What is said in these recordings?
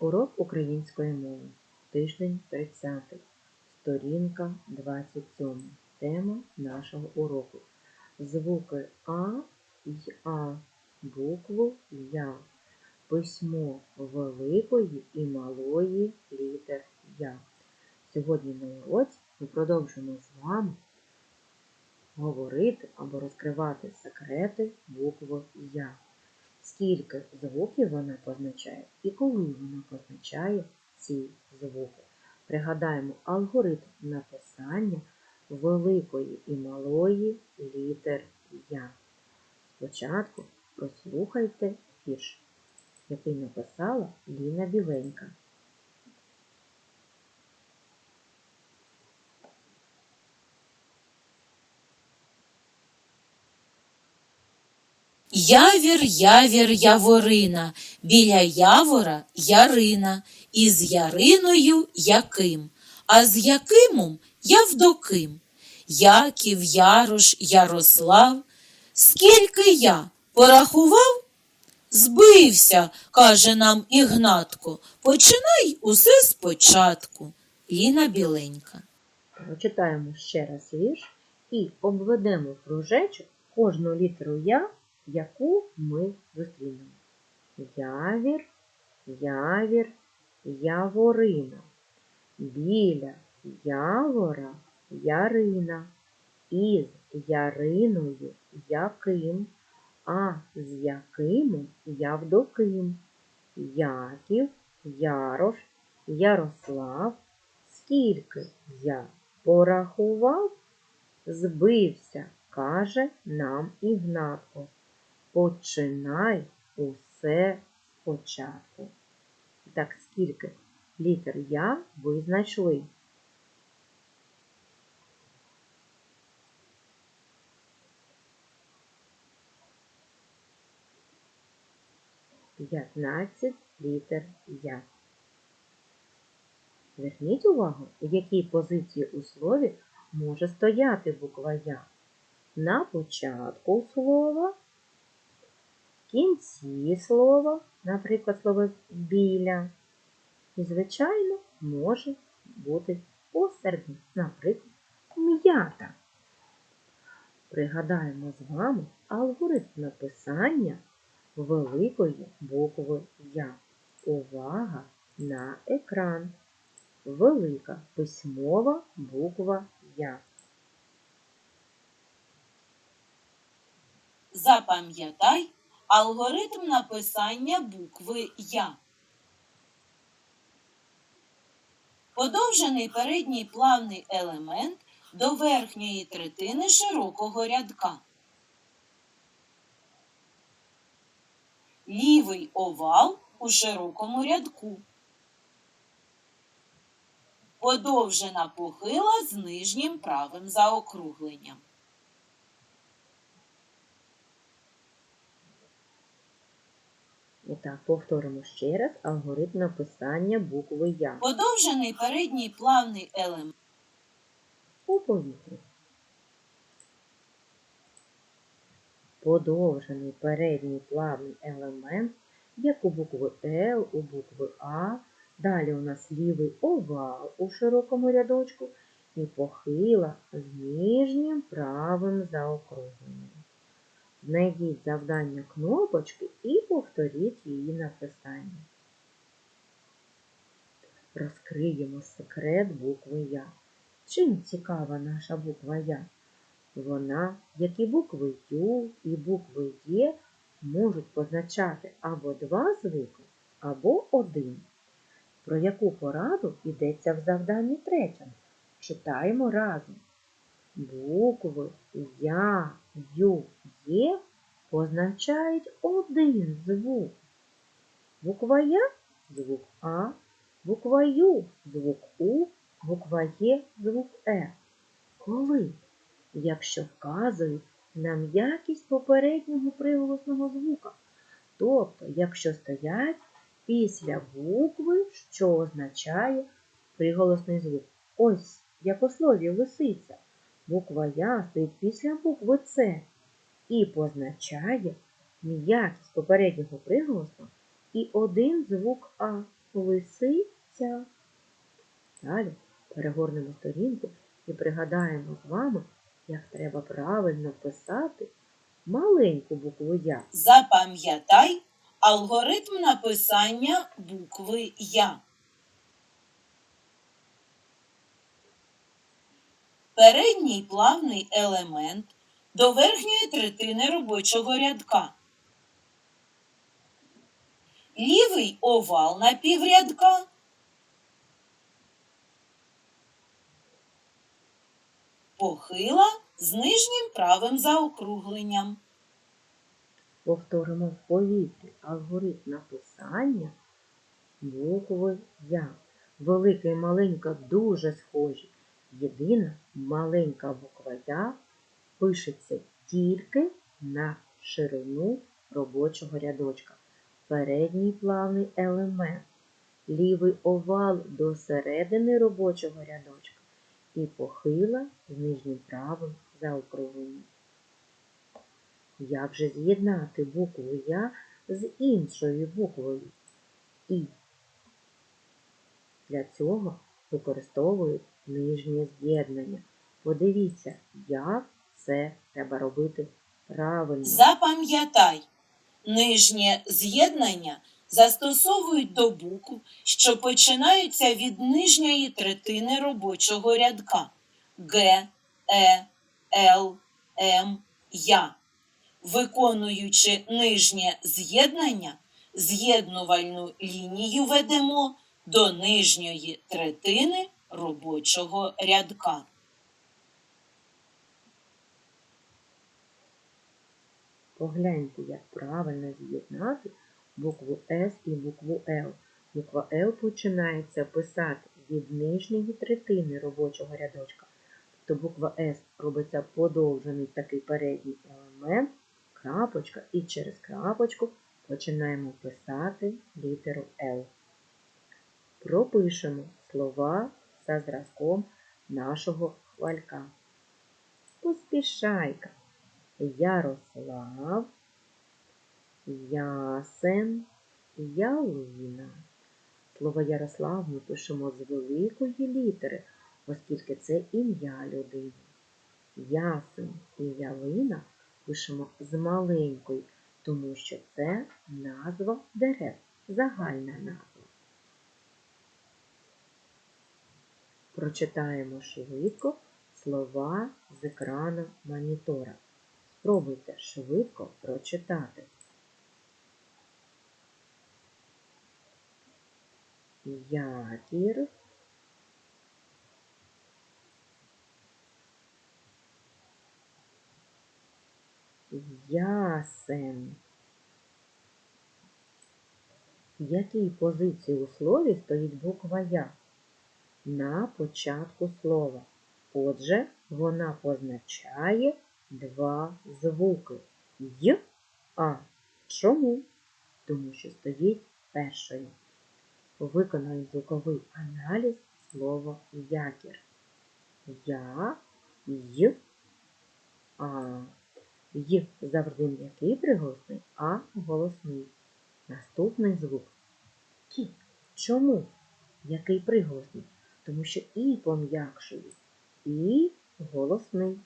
Урок української мови. Тиждень 30. Сторінка 27. Тема нашого уроку. Звуки А й А. Букву Я. Письмо великої і малої літер Я. Сьогодні на уроці ми продовжимо з вами говорити або розкривати секрети букви Я скільки звуків вона позначає і коли вона позначає ці звуки. Пригадаємо алгоритм написання великої і малої літер Я. Спочатку прослухайте вірш, який написала Ліна Біленька. Явір, явір, яворина, біля явора ярина, і з яриною яким, а з якимом Явдоким. Яків, Ярош, Ярослав. Скільки я порахував? Збився, каже нам Ігнатко. Починай усе спочатку. Ліна Біленька. Прочитаємо ще раз вірш і обведемо кружечок кожну літеру Я, яку ми зустрінемо. Явір, явір, яворина. Біля явора ярина. Із яриною яким, а з яким Явдоким. Яків, Ярош, Ярослав. Скільки я порахував, збився, каже нам Ігнатко. Починай усе спочатку. Так, скільки літер я ви знайшли? П'ятнадцять літер я. Зверніть увагу, у якій позиції у слові може стояти буква Я. На початку слова, кінці слова, наприклад, слово біля. І, звичайно, може бути посередині, наприклад, м'ята. Пригадаємо з вами алгоритм написання великої букви Я. Увага на екран велика письмова буква Я. Запам'ятай алгоритм написання букви Я. Подовжений передній плавний елемент до верхньої третини широкого рядка. Лівий овал у широкому рядку. Подовжена похила з нижнім правим заокругленням. І так, повторимо ще раз алгоритм написання букви Я Подовжений передній плавний елемент. у повітрі. Подовжений передній плавний елемент, як у букви Л, у букви А. Далі у нас лівий овал у широкому рядочку і похила з нижнім правим заокругленням. Знайдіть завдання кнопочки і повторіть її написання. Розкриємо секрет букви Я. Чим цікава наша буква Я? Вона, як і букви Ю і букви Є, можуть позначати або два звуки, або один. Про яку пораду йдеться в завданні третьому? Читаємо разом. Букви Я, Ю, Є позначають один звук. Буква Я звук А, буква Ю звук У, буква Є звук Е. Коли? Якщо вказують на м'якість попереднього приголосного звука. Тобто, якщо стоять після букви, що означає приголосний звук. Ось, як у слові лисиця. Буква Я стоїть після букви С і позначає м'якість попереднього приголосу і один звук А. лисиця. Далі перегорнемо сторінку і пригадаємо з вами, як треба правильно писати маленьку букву Я. Запам'ятай алгоритм написання букви Я. Передній плавний елемент до верхньої третини робочого рядка. Лівий овал на піврядка. Похила з нижнім правим заокругленням. Повторимо в повітрі алгоритм написання букви Я. Велика і маленька дуже схожі. Єдина маленька буква Я пишеться тільки на ширину робочого рядочка. Передній плавний елемент, лівий овал до середини робочого рядочка і похила з нижнім правим заокругленням. Як же з'єднати букву Я з іншою буквою І? Для цього використовують нижнє з'єднання. Подивіться, як це треба робити правильно. Запам'ятай, нижнє з'єднання застосовують до букв, що починаються від нижньої третини робочого рядка Г, Е, Л, М, Я. Виконуючи нижнє з'єднання, з'єднувальну лінію ведемо до нижньої третини робочого рядка. Погляньте, як правильно з'єднати букву С і букву Л. Буква Л починається писати від нижньої третини робочого рядочка. Тобто буква С робиться подовжений такий передній елемент, крапочка, і через крапочку починаємо писати літеру Л. Пропишемо слова за зразком нашого хвалька. Поспішайка. Ярослав, Ясен, Ялина. Слово Ярослав ми пишемо з великої літери, оскільки це ім'я людини. Ясен і Ялина пишемо з маленької, тому що це назва дерев, загальна назва. Прочитаємо швидко слова з екрану монітора. Спробуйте швидко прочитати. Якір. Ясен. В якій позиції у слові стоїть буква Я? На початку слова. Отже, вона позначає два звуки Й, А. Чому? Тому що стоїть першою. Виконаємо звуковий аналіз слова якір. Я, Й, А. Й завжди м'який приголосний, а голосний. Наступний звук Кі. Чому? Який приголосний? Тому що і пом'якшують, і голосний.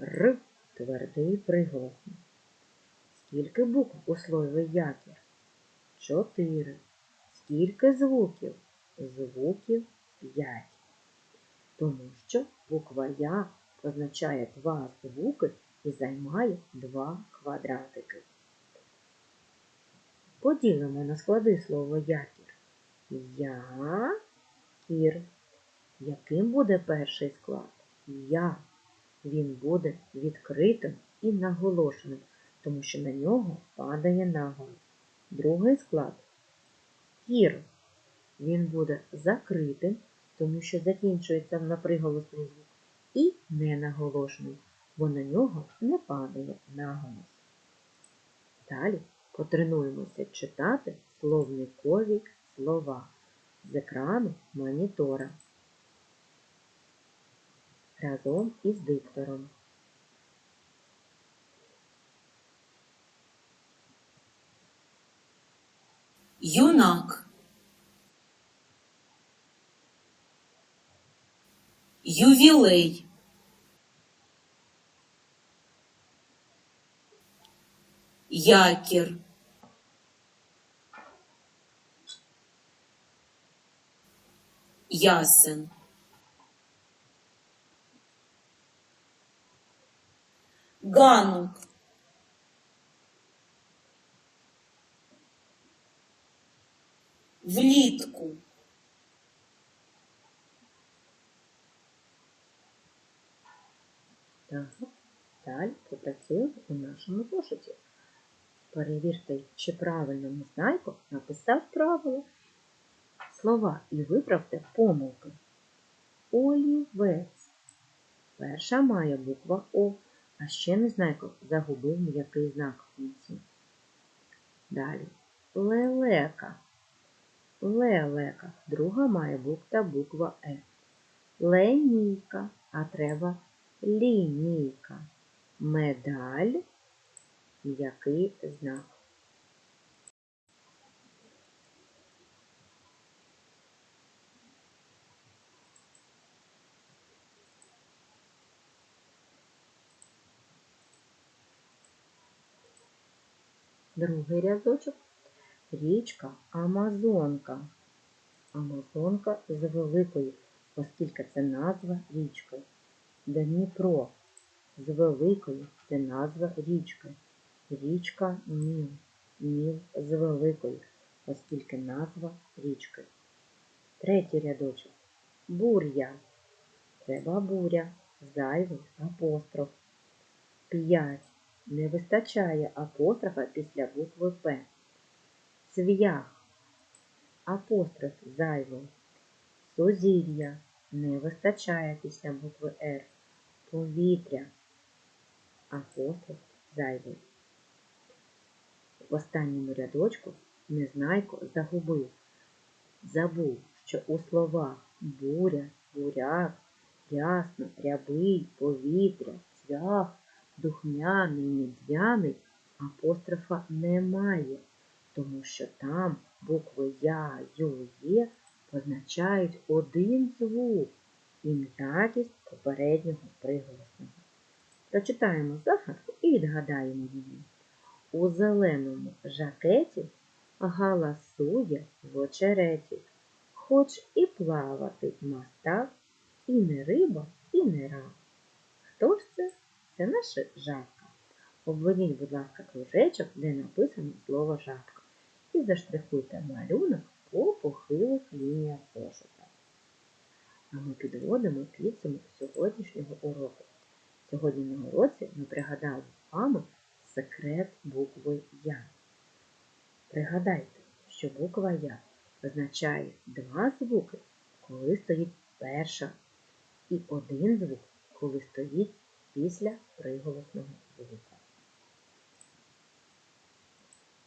Р твердий приголосний. Скільки букв у слові якір? Чотири. Скільки звуків? Звуків п'ять. Тому що буква Я позначає два звуки і займає два квадратики. Поділимо на склади слово якір. Я-кір. Яким буде перший склад? Я. Він буде відкритим і наголошеним, тому що на нього падає наголос. Другий склад кір. Він буде закритим, тому що закінчується на приголосний звук, і ненаголошеним, бо на нього не падає наголос. Далі потренуємося читати словникові слова з екрану монітора разом із диктором. Юнак. Ювілей. Якір. Ясен, ганок, влітку, Так, далі попрацюємо у нашому зошиті. Перевірте, чи правильно Незнайко написав правила слова і виправте помилки. Олівець. Перша має буква О, а ще Незнайко загубив м'який знак в кінці. Далі. Лелека. Лелека. Друга має буква буква Е. Ленійка, а треба лінійка. Медаль. М'який знак. Другий рядочок. Річка Амазонка. Амазонка з великої, оскільки це назва річки. Дніпро з великої це назва річки. Річка Ніл. Ніл з великої, оскільки назва річки. Третій рядочок. Бур'я. Це бабуря. Зайвий апостроф. П'ять. Не вистачає апострофа після букви П. Цвях. Апостроф зайвий. Сузір'я. Не вистачає після букви Р. Повітря. Апостроф зайвий. В останньому рядочку Незнайко загубив. Забув, що у словах буря, буряк, ясно, рябий, повітря, цвях, духмяний, медвяний апострофа немає, тому що там букви Я, Ю, Є позначають один звук і м'якість попереднього приголосного. Прочитаємо загадку і відгадаємо її. У зеленому жакеті галасує в очереті, хоч і плавати мастак, і не риба, і не рак. Хто ж це? Це наша жабка. Обведіть, будь ласка, кружечок, де написано слово жабка. І заштрихуйте малюнок по похилих лініях зошита. А ми підводимо підсумок сьогоднішнього уроку. Сьогодні на уроці ми пригадали з вами секрет букви Я. Пригадайте, що буква Я означає два звуки, коли стоїть перша, і один звук, коли стоїть після приголосного звука.